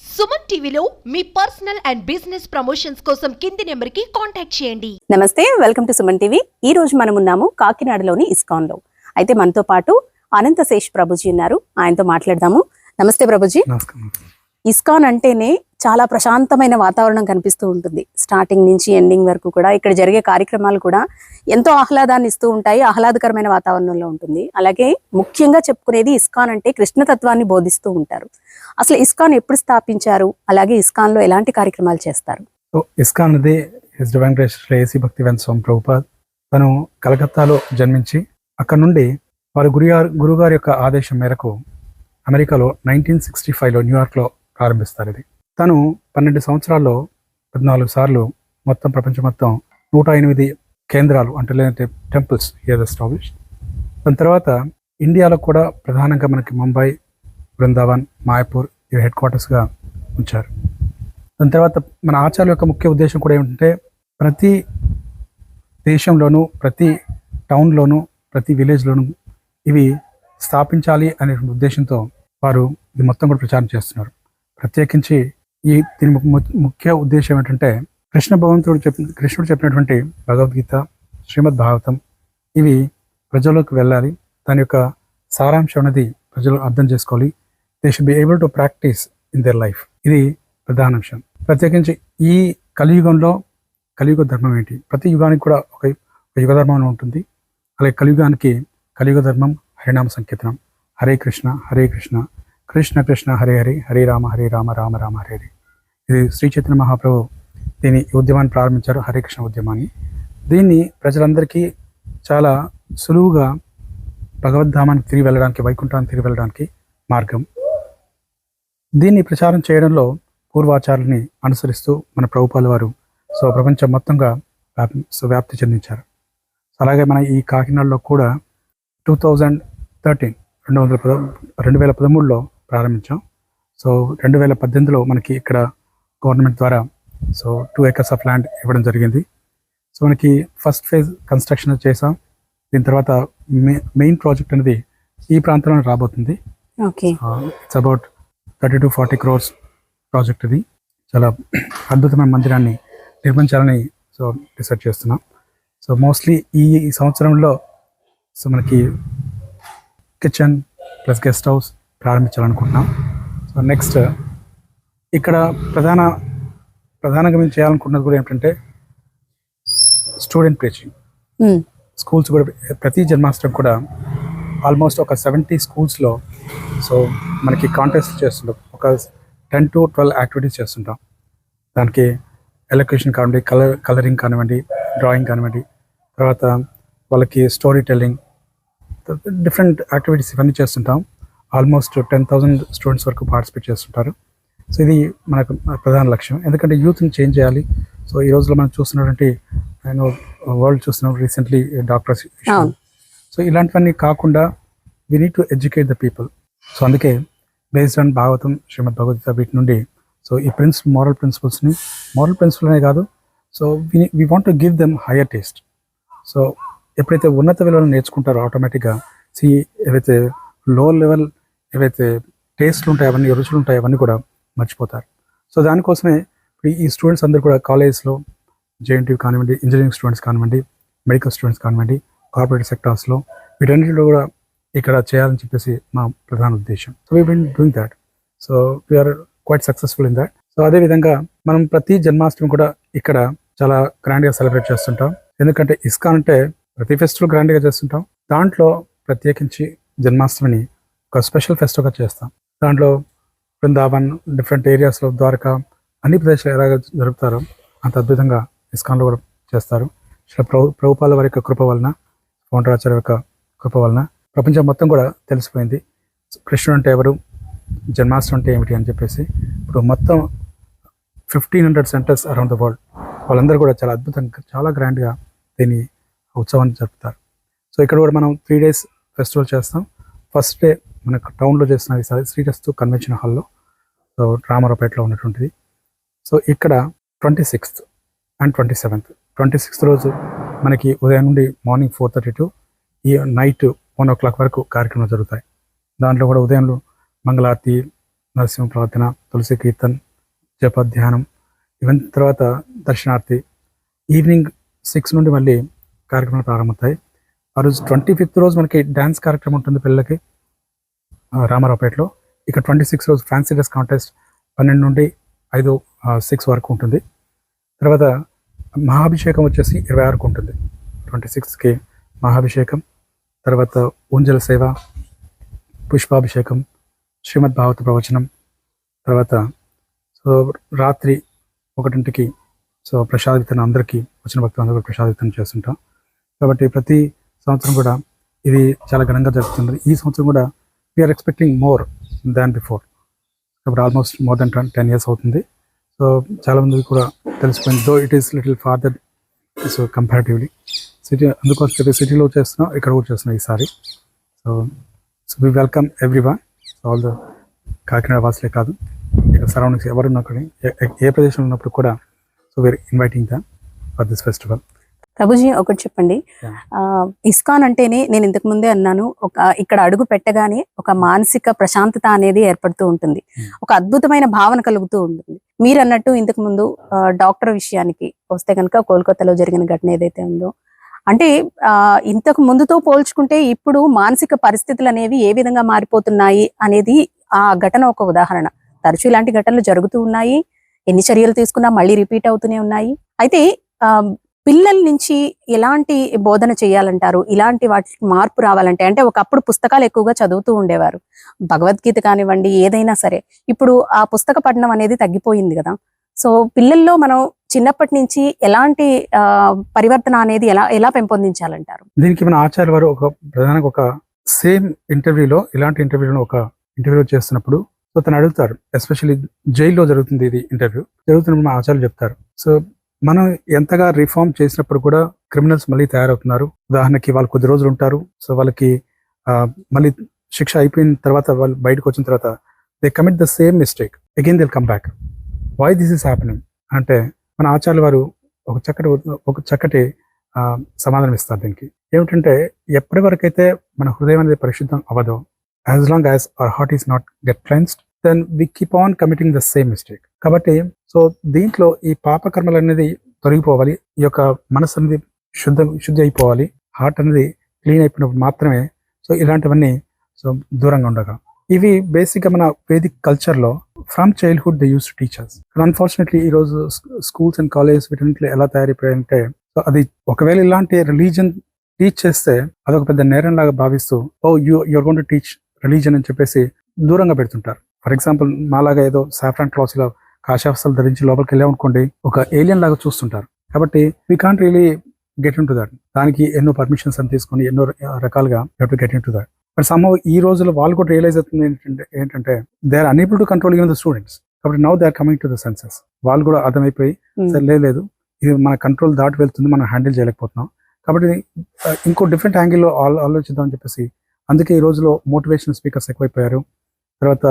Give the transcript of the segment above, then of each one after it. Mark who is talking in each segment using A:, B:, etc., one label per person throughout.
A: సుమన్ టీవీలో మీ personal and business promotions కోసం కింది నెంబర్కి కాంటాక్ట్ చేయండి.
B: నమస్తే వెల్కమ్ టు సుమన్ టీవీ. ఈ రోజు మనం ఉన్నాము కాకినాడలోని ఇస్కాన్లో అయితే మనతో పాటు అనంత శేష్ ప్రభుజీ ఉన్నారు. ఆయనతో మాట్లాడదాము. నమస్తే ప్రభుజీ.
C: నమస్కారం.
B: ఇస్కాన్ అంటేనే చాలా ప్రశాంతమైన వాతావరణం కనిపిస్తూ ఉంటుంది. స్టార్టింగ్ నుంచి ఎండింగ్ వరకు కూడా ఇక్కడ జరిగే కార్యక్రమాలు కూడా ఎంతో ఆహ్లాదాన్ని ఇస్తూ ఉంటాయి. ఆహ్లాదకరమైన వాతావరణంలో ఉంటుంది. అలాగే ముఖ్యంగా చెప్పుకునేది ఇస్కాన్ అంటే కృష్ణతత్వాన్ని బోధిస్తూ ఉంటారు. అసలు ఇస్కాన్ ఎప్పుడు స్థాపించారు? అలాగే ఇస్కాన్లో ఎలాంటి కార్యక్రమాలు చేస్తారు?
C: సో ఇస్కాన్ అనేది His Divine Grace Swami Prabhupad. తను కలకత్తాలో జన్మించి అక్కడ నుండి వారి గురుగారు గురుగారి యొక్క ఆదేశం మేరకు అమెరికాలో నైన్టీన్ సిక్స్టీ ఫైవ్లో న్యూయార్క్లో ప్రారంభిస్తారు ఇది. తను పన్నెండు సంవత్సరాల్లో పద్నాలుగు సార్లు మొత్తం ప్రపంచం మొత్తం నూట ఎనిమిది కేంద్రాలు అంటే లేదంటే టెంపుల్స్ ఈజ్ ఎస్టాబ్లిష్ దాని తర్వాత ఇండియాలో కూడా ప్రధానంగా మనకి ముంబై బృందావన్ మాయపూర్ ఇవి హెడ్ క్వార్టర్స్గా ఉంచారు. దాని తర్వాత మన ఆచార్య యొక్క ముఖ్య ఉద్దేశం కూడా ఏమిటంటే ప్రతి దేశంలోనూ ప్రతి టౌన్లోనూ ప్రతి విలేజ్లోనూ ఇవి స్థాపించాలి అనే ఉద్దేశంతో వారు ఇది మొత్తం కూడా ప్రచారం చేస్తున్నారు. ప్రత్యేకించి ఈ దీని ము- ముఖ్య ఉద్దేశం ఏంటంటే కృష్ణ భగవంతుడు చెప్పిన కృష్ణుడు చెప్పినటువంటి భగవద్గీత శ్రీమద్ భాగవతం ఇవి ప్రజల్లోకి వెళ్ళాలి. దాని యొక్క సారాంశం అనేది ప్రజలు అర్థం చేసుకోవాలి. They should be able to practice in their life ఇది ప్రధాన అంశం. ప్రత్యేకించి ఈ కలియుగంలో కలియుగ ధర్మం ఏంటి? ప్రతి యుగానికి కూడా ఒక యుగధర్మం యుగ ధర్మం అని ఉంటుంది. అలాగే కలియుగానికి కలియుగ ధర్మం హరినామ సంకీర్తనం. హరే కృష్ణ హరే కృష్ణ. కృష్ణ కృష్ణ హరి హరి హరి రామ హరి రామ రామ రామ హరి హరి. ఇది శ్రీ చైతన్య మహాప్రభు దీని ఉద్యమాన్ని ప్రారంభించారు హరికృష్ణ ఉద్యమాన్ని. దీన్ని ప్రజలందరికీ చాలా సులువుగా భగవద్ధామానికి తిరిగి వెళ్ళడానికి వైకుంఠానికి తిరిగి వెళ్ళడానికి మార్గం. దీన్ని ప్రచారం చేయడంలో పూర్వాచారాన్ని అనుసరిస్తూ మన ప్రభుపాల వారు సో ప్రపంచం మొత్తంగా వ్యాపి సో వ్యాప్తి చెందించారు. అలాగే మన ఈ కాకినాడలో కూడా టూ థౌజండ్ థర్టీన్ రెండు వందల పద రెండు వేల పదమూడులో ప్రారంభించాం. సో రెండు వేల పద్దెనిమిదిలో మనకి ఇక్కడ గవర్నమెంట్ ద్వారా so two acres of land ఇవ్వడం జరిగింది. సో మనకి ఫస్ట్ ఫేజ్ కన్స్ట్రక్షన్ చేసాం దీని తర్వాత మెయిన్ ప్రాజెక్ట్ అనేది ఈ ప్రాంతంలో రాబోతుంది. It's about thirty to forty crores project ఇది. చాలా అద్భుతమైన మందిరాన్ని నిర్మించాలని సో డిసైడ్ చేస్తున్నాం. సో మోస్ట్లీ ఈ సంవత్సరంలో సో మనకి కిచెన్ ప్లస్ గెస్ట్ హౌస్ ప్రారంభించాలనుకుంటున్నాం. సో నెక్స్ట్ ఇక్కడ ప్రధాన ప్రధానంగా మేము చేయాలనుకుంటున్నది కూడా ఏంటంటే స్టూడెంట్
B: ఉమ్,
C: స్కూల్స్ కూడా ప్రతి జన్మాష్టమి కూడా ఆల్మోస్ట్ ఒక సెవెంటీ స్కూల్స్లో సో మనకి కాంటెస్ట్ చేస్తుంటాం. ఒక టెన్ టు ట్వెల్వ్ యాక్టివిటీస్ చేస్తుంటాం. దానికి ఎలక్యూషన్ కానివ్వండి కలర్ కలరింగ్ కానివ్వండి డ్రాయింగ్ కానివ్వండి తర్వాత వాళ్ళకి స్టోరీ టెల్లింగ్ డిఫరెంట్ యాక్టివిటీస్ ఇవన్నీ చేస్తుంటాం. ఆల్మోస్ట్ టెన్ థౌసండ్ స్టూడెంట్స్ వరకు పార్టిసిపేట్ చేస్తుంటారు. సో ఇది మనకు ప్రధాన లక్ష్యం. ఎందుకంటే యూత్ని చేంజ్ చేయాలి. సో ఈ రోజులో మనం చూస్తున్నటువంటి నేను వరల్డ్ చూస్తున్నాం రీసెంట్లీ డాక్టర్స్. సో ఇలాంటివన్నీ కాకుండా we need to educate the people so అందుకే బేస్డ్ ఆన్ భాగవతం శ్రీమద్ భగవద్గీత వీటి నుండి సో ఈ ప్రిన్సిపల్ మోరల్ ప్రిన్సిపల్స్ని మోరల్ ప్రిన్సిపల్ అనే కాదు. So we we want to give them higher taste so ఎప్పుడైతే ఉన్నత విలువలు నేర్చుకుంటారో ఆటోమేటిక్గా సి ఏవైతే లో లెవెల్ ఏవైతే టేస్ట్లు ఉంటాయో అవన్నీ రుచులు ఉంటాయో అవన్నీ కూడా మర్చిపోతారు. సో దానికోసమే ఇప్పుడు ఈ స్టూడెంట్స్ అందరూ కూడా కాలేజ్లో జేఎన్టీ కానివ్వండి ఇంజనీరింగ్ స్టూడెంట్స్ కానివ్వండి మెడికల్ స్టూడెంట్స్ కానివ్వండి కార్పొరేట్ సెక్టార్స్లో వీటన్నిటిలో కూడా ఇక్కడ చేయాలని చెప్పేసి మా ప్రధాన ఉద్దేశం. So we been doing that so we are quite successful in that so అదేవిధంగా మనం ప్రతి జన్మాష్టమి కూడా ఇక్కడ చాలా గ్రాండ్గా సెలబ్రేట్ చేస్తుంటాం. ఎందుకంటే ఇస్కాన్ అంటే ప్రతి ఫెస్టివల్ గ్రాండ్గా చేస్తుంటాం. దాంట్లో ప్రత్యేకించి జన్మాష్టమిని ఒక స్పెషల్ ఫెస్టివల్గా చేస్తాం. దాంట్లో బృందావన్ డిఫరెంట్ ఏరియాస్లో ద్వారకా అన్ని ప్రదేశాలు ఎలాగ జరుపుతారో అంత అద్భుతంగా ఇస్కాన్లో కూడా చేస్తారు. శ్రీ ప్రభు ప్రభుపాల వారి యొక్క కృప వలన పౌండరాచార్య యొక్క కృప వలన ప్రపంచం మొత్తం కూడా తెలిసిపోయింది. కృష్ణుడు అంటే ఎవరు? జన్మాష్టమి అంటే ఏమిటి అని చెప్పేసి ఇప్పుడు మొత్తం fifteen hundred centres around the world వాళ్ళందరూ కూడా చాలా అద్భుతంగా చాలా గ్రాండ్గా దీని ఉత్సవాన్ని జరుపుతారు. సో ఇక్కడ కూడా మనం త్రీ డేస్ ఫెస్టివల్ చేస్తాం. ఫస్ట్ డే మనకు టౌన్లో చేస్తున్న సరే శ్రీరస్తు కన్వెన్షన్ హాల్లో సో రామారావుపేటలో ఉన్నటువంటిది. సో ఇక్కడ twenty sixth and twenty seventh twenty sixth రోజు మనకి ఉదయం నుండి మార్నింగ్ ఫోర్ థర్టీ టు ఈ నైట్ వన్ ఓ క్లాక్ వరకు కార్యక్రమాలు జరుగుతాయి. దాంట్లో కూడా ఉదయంలో మంగళారతి నరసింహ ప్రార్థన తులసి కీర్తన్ జప ధ్యానం ఇవన్నీ తర్వాత దర్శనార్థి. ఈవినింగ్ సిక్స్ నుండి మళ్ళీ కార్యక్రమాలు ప్రారంభమవుతాయి. ఆ రోజు ట్వంటీ ఫిఫ్త్ రోజు మనకి డ్యాన్స్ కార్యక్రమం ఉంటుంది పిల్లలకి. రామారావుపేటలో. ఇక ట్వంటీ సిక్స్ రోజు ఫ్యాన్సీ డ్రెస్ కాంటెస్ట్ పన్నెండు నుండి ఐదు సిక్స్ వరకు ఉంటుంది. తర్వాత మహాభిషేకం వచ్చేసి ఇరవై ఆరుకు ఉంటుంది. ట్వంటీ సిక్స్కి మహాభిషేకం తర్వాత ఊంజల సేవ పుష్పాభిషేకం శ్రీమద్ భాగవత ప్రవచనం తర్వాత సో రాత్రి ఒకటింటికి సో ప్రసాద వితరణ అందరికీ వచ్చిన భక్తులందరూ కూడా ప్రసాద వితరణ చేస్తుంటాం. కాబట్టి ప్రతి సంవత్సరం కూడా ఇది చాలా ఘనంగా జరుగుతుంది ఈ సంవత్సరం కూడా we are expecting more than before కాబట్టి almost more then ten ten years అవుతుంది. సో చాలా కూడా తెలిసిపోయింది. Though it is little farther so comparatively city అందుకోసం చెప్పి సిటీలో చేస్తున్నాం ఇక్కడ కూడా చేస్తున్నాం ఈసారి. So so we welcome everyone all the Kakinada వాసులే కాదు. ఇక్కడ సరౌండింగ్స్ ఎవరున్నా కూడా ఏ- ఏ ప్రదేశంలో ఉన్నప్పుడు కూడా so we are inviting the for this festival
B: Prabhuji ఒకటి చెప్పండి. ఇస్కాన్ అంటేనే నేను ఇంతకు ముందే అన్నాను ఒక ఇక్కడ అడుగు పెట్టగానే ఒక మానసిక ప్రశాంతత అనేది ఏర్పడుతూ ఉంటుంది. ఒక అద్భుతమైన భావన కలుగుతూ ఉంటుంది. మీరు అన్నట్టు ఇంతకు ముందు డాక్టర్ విషయానికి వస్తే కనుక కోల్కతాలో జరిగిన ఘటన ఏదైతే ఉందో అంటే ఆ ఇంతకు ముందుతో పోల్చుకుంటే ఇప్పుడు మానసిక పరిస్థితులు అనేవి ఏ విధంగా మారిపోతున్నాయి అనేది ఆ ఘటన ఒక ఉదాహరణ. తరచూ ఇలాంటి ఘటనలు జరుగుతూ ఉన్నాయి. ఎన్ని చర్యలు తీసుకున్నా మళ్ళీ రిపీట్ అవుతూనే ఉన్నాయి. అయితే ఆ పిల్లల నుంచి ఎలాంటి బోధన చేయాలంటారు? ఇలాంటి వాటికి మార్పు రావాలంటే అంటే ఒకప్పుడు పుస్తకాలు ఎక్కువగా చదువుతూ ఉండేవారు. భగవద్గీత కానివ్వండి ఏదైనా సరే. ఇప్పుడు ఆ పుస్తక పఠనం అనేది తగ్గిపోయింది కదా. సో పిల్లల్లో మనం చిన్నప్పటి నుంచి ఎలాంటి ఆ, పరివర్తన అనేది ఎలా ఎలా పెంపొందించాలంటారు?
C: దీనికి మన ఆచార్య వారు ఒక ప్రధానంగా ఒక సేమ్ ఇంటర్వ్యూలో ఇలాంటి ఇంటర్వ్యూలో ఒక ఇంటర్వ్యూ చేస్తున్నప్పుడు సో తను అడుగుతారు. ఎస్పెషల్లీ జైల్లో జరుగుతుంది ఇది ఇంటర్వ్యూ. జరుగుతున్నప్పుడు మా ఆచార్యులు చెప్తారు. సో మనం ఎంతగా రిఫార్మ్ చేసినప్పుడు కూడా క్రిమినల్స్ మళ్ళీ తయారవుతున్నారు. ఉదాహరణకి వాళ్ళు కొద్ది రోజులు ఉంటారు. సో వాళ్ళకి మళ్ళీ శిక్ష అయిపోయిన తర్వాత వాళ్ళు బయటకు వచ్చిన తర్వాత they commit the same mistake again till come back why this is happening అంటే మన ఆచార్య వారు ఒక చక్కటి ఒక చక్కటి ఆ, సమాధానం ఇస్తారు దీనికి. ఏమిటంటే ఎప్పటి వరకు అయితే మన హృదయం అనేది పరిశుద్ధం అవ్వదో as long as our heart is not get cleansed then we keep on committing the same mistake కాబట్టి సో దీంట్లో ఈ పాపకర్మలు అనేది తొలగిపోవాలి. ఈ యొక్క మనసు అనేది శుద్ధ శుద్ధి అయిపోవాలి హార్ట్ అనేది క్లీన్ అయిపోయినప్పుడు మాత్రమే సో ఇలాంటివన్నీ సో దూరంగా ఉండగా. ఇవి బేసిక్గా మన వేదిక్ కల్చర్లో from childhood they use teachers unfortunately ఈ రోజు స్కూల్స్ అండ్ కాలేజెస్ వీటిలో ఎలా తయారైపోయాయంటే సో అది ఒకవేళ ఇలాంటి రిలీజన్ టీచ్ చేస్తే అదొక పెద్ద నేరం లాగా భావిస్తూ ఓ you you're gonna teach religion అని చెప్పేసి దూరంగా పెడుతుంటారు. ఫర్ ఎగ్జాంపుల్ మాలాగా ఏదో సాఫ్రాన్ క్లాస్లో కాషాఫ్సలు ధరించి లోపలికి వెళ్ళామనుకోండి ఒక ఏలియన్ లాగా చూస్తుంటారు. కాబట్టి we can't really get into that దానికి ఎన్నో పర్మిషన్స్ అని తీసుకొని ఎన్నో రకాలుగా to get into that but some ఈ రోజుల్లో వాళ్ళు కూడా రియలైజ్ అవుతుంది ఏంటంటే ఏంటంటే they are unable to control even the students కాబట్టి now they are coming to the senses వాళ్ళు కూడా అర్థమైపోయి
B: Hmm.
C: సరే లేదు, ఇది మన కంట్రోల్ దాటి వెళ్తుంది మనం హ్యాండిల్ చేయలేకపోతున్నాం. కాబట్టి ఆ, ఇంకో డిఫరెంట్ యాంగిల్లో ఆలో ఆలోచిద్దాం అని చెప్పేసి అందుకే ఈ రోజులో మోటివేషనల్ స్పీకర్స్ ఎక్కువైపోయారు. తర్వాత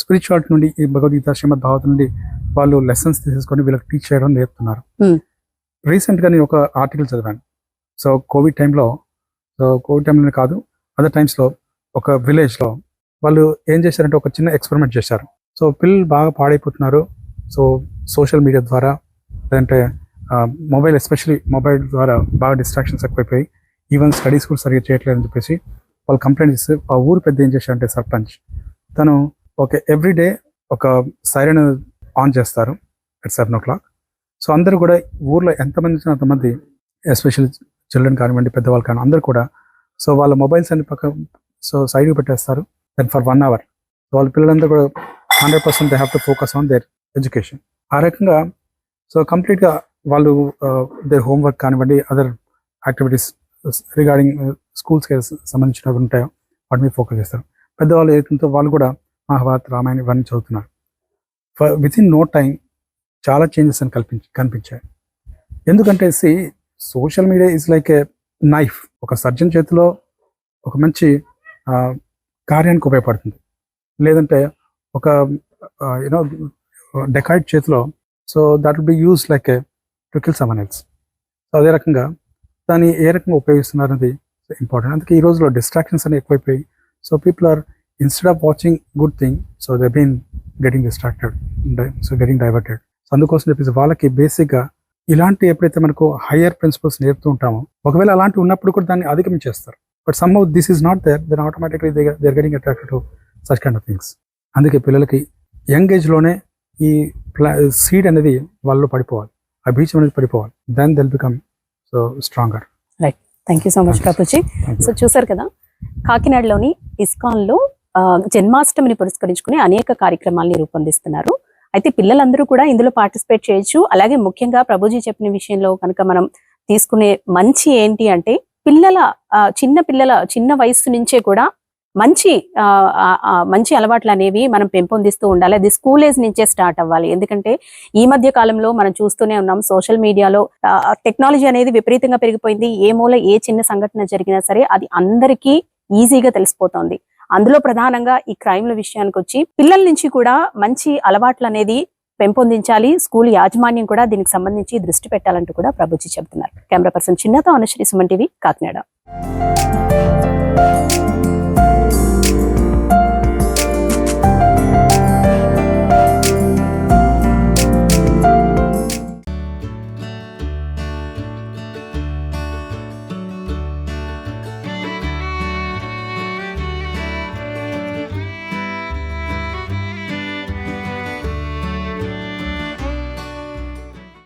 C: స్పిరిచువాలిటీ నుండి ఈ భగవద్గీత శ్రీమద్ భాగవత నుండి వాళ్ళు లెసన్స్ తీసుకొని వీళ్ళకి టీచ్ చేయడం నేర్పుతున్నారు. రీసెంట్గా నేను ఒక ఆర్టికల్ చదివాను. సో కోవిడ్ టైంలో సో కోవిడ్ టైంలోనే కాదు అదర్ టైమ్స్లో ఒక విలేజ్లో వాళ్ళు ఏం చేశారంటే ఒక చిన్న ఎక్స్పెరిమెంట్ చేశారు. సో పిల్లలు బాగా పాడైపోతున్నారు. సో సోషల్ మీడియా ద్వారా లేదంటే మొబైల్ ఎస్పెషలీ మొబైల్ ద్వారా బాగా డిస్ట్రాక్షన్స్ ఎక్కువైపోయి ఈవెన్ స్టడీస్ కూడా సరిగ్గా చేయట్లేదు అని చెప్పేసి వాళ్ళు కంప్లైంట్ ఇస్తే ఆ ఊరు పెద్ద ఏం చేశారంటే సర్పంచ్ తను ఓకే ఎవ్రీ డే ఒక సైరన్ ఆన్ చేస్తారు at seven o'clock so అందరూ కూడా ఊర్లో ఎంతమంది వచ్చినా అంతమంది ఎస్పెషల్లీ చిల్డ్రన్ కానివ్వండి పెద్దవాళ్ళు కానీ అందరూ కూడా సో వాళ్ళ మొబైల్స్ అన్ని పక్క సో సైడ్కి పెట్టేస్తారు. దెన్ ఫర్ వన్ అవర్ వాళ్ళ పిల్లలందరూ కూడా hundred percent they have to focus on their education ఆ రకంగా సో కంప్లీట్గా వాళ్ళు దేర్ హోంవర్క్ కానివ్వండి అదర్ యాక్టివిటీస్ రిగార్డింగ్ స్కూల్స్కి సంబంధించినవి ఉంటాయో వాటి మీద ఫోకస్ చేస్తారు. పెద్దవాళ్ళు ఏదైతే వాళ్ళు కూడా మహాభారత్ రామాయణ ఇవన్నీ చదువుతున్నారు విత్ ఇన్ నో టైం చాలా చేంజెస్ అని కల్పించి కనిపించాయి. ఎందుకంటే see social media is like a knife ఒక సర్జన్ చేతిలో ఒక మంచి కార్యానికి ఉపయోగపడుతుంది. లేదంటే ఒక యూనో డెకాయిడ్ చేతిలో so that will be use like a to kill someone else so అదే రకంగా దాన్ని ఏ రకంగా ఉపయోగిస్తున్నారు అనేది ఇంపార్టెంట్ అందుకే ఈ రోజులో డిస్ట్రాక్షన్స్ అనేవి ఎక్కువైపోయి so people are instead of watching good thing so they been getting distracted so getting diverted so అందుకోసం చెప్పేసి వాళ్ళకి బేసిక్గా ఇలాంటి ఎప్పుడైతే మనకు హయ్యర్ ప్రిన్సిపల్స్ నేర్పుతూ ఉంటామో ఒకవేళ అలాంటి ఉన్నప్పుడు కూడా దాన్ని అధిగమించేస్తారు but some this is not there then automatically they're getting attracted to such kind of things అందుకే పిల్లలకి యంగ్ ఏజ్లోనే ఈ ప్లా సీడ్ అనేది వాళ్ళు పడిపోవాలి. ఆ బీచ్ అనేది పడిపోవాలి. Then they'll become so stronger
B: thank you so much Prabhuji so చూసారు కదా కాకినాడలోని ఇస్కాన్లో జన్మాష్టమిని పురస్కరించుకుని అనేక కార్యక్రమాల్ని రూపొందిస్తున్నారు. అయితే పిల్లలందరూ కూడా ఇందులో పార్టిసిపేట్ చేయొచ్చు. అలాగే ముఖ్యంగా ప్రభుజీ చెప్పిన విషయంలో కనుక మనం తీసుకునే మంచి ఏంటి అంటే పిల్లల చిన్న పిల్లల చిన్న వయస్సు నుంచే కూడా మంచి ఆ, మంచి అలవాట్లు అనేవి మనం పెంపొందిస్తూ ఉండాలి. అది స్కూల్ ఏజ్ నుంచే స్టార్ట్ అవ్వాలి. ఎందుకంటే ఈ మధ్య కాలంలో మనం చూస్తూనే ఉన్నాం సోషల్ మీడియాలో టెక్నాలజీ అనేది విపరీతంగా పెరిగిపోయింది. ఏ మూల ఏ చిన్న సంఘటన జరిగినా సరే అది అందరికీ ఈజీగా తెలిసిపోతోంది. అందులో ప్రధానంగా ఈ క్రైమ్ల విషయానికి వచ్చి పిల్లల నుంచి కూడా మంచి అలవాట్లు అనేది పెంపొందించాలి. స్కూల్ యాజమాన్యం కూడా దీనికి సంబంధించి దృష్టి పెట్టాలంటూ కూడా ప్రభుత్వం చెబుతున్నారు. కెమెరా పర్సన్ చిన్నతో అనుశ్రీ సుమన్ టీవీ కాకినాడ.